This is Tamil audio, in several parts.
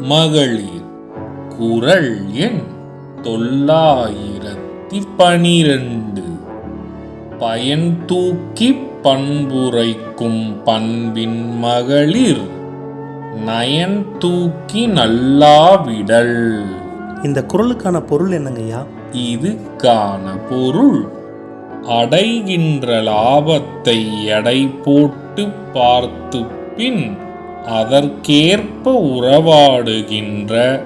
மகளிர் குரல் எண் தொள்ளாயிரத்தி பனிரெண்டு. பயன் தூக்கி பண்புரைக்கும் பண்பின் மகளிர் நயன் தூக்கி நல்லாவிடல் இந்த குரலுக்கான பொருள் என்னங்கய்யா இதுக்கான பொருள். அடைகின்ற லாபத்தை எடை போட்டு பார்த்து பின் அதற்கேற்ப உறவாடுகின்ற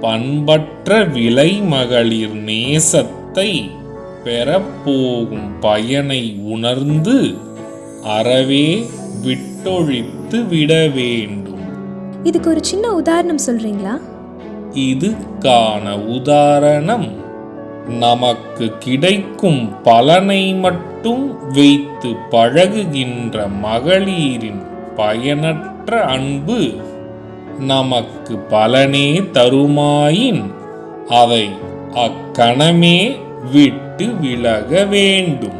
பண்பற்ற விலை மகளிர் நேசத்தை பெறப்போகும் பயனை உணர்ந்து அறவே விட்டொழித்து விட வேண்டும். இதுக்கு ஒரு சின்ன உதாரணம் சொல்றீங்களா? இதுக்கான உதாரணம். நமக்கு கிடைக்கும் பலனை மட்டும் வைத்து பழகுகின்ற மகளிரின் பயனற்ற அன்பு நமக்கு பலனே தருமாயின் அதை அக்கணமே விட்டு விலக வேண்டும்.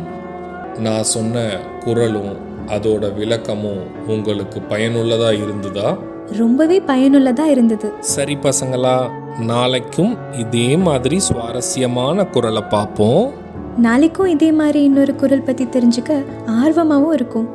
நான் சொன்ன குரலும் அதோட விளக்கமும் உங்களுக்கு பயனுள்ளதா இருந்ததா? ரொம்பவே பயனுள்ளதா இருந்தது. சரி பசங்களா நாளைக்கும் இதே மாதிரி சுவாரஸ்யமான குரலை பார்ப்போம். நாளைக்கும் இதே மாதிரி இன்னொரு குரல் பத்தி தெரிஞ்சுக்க ஆர்வமாவும் இருக்கும்.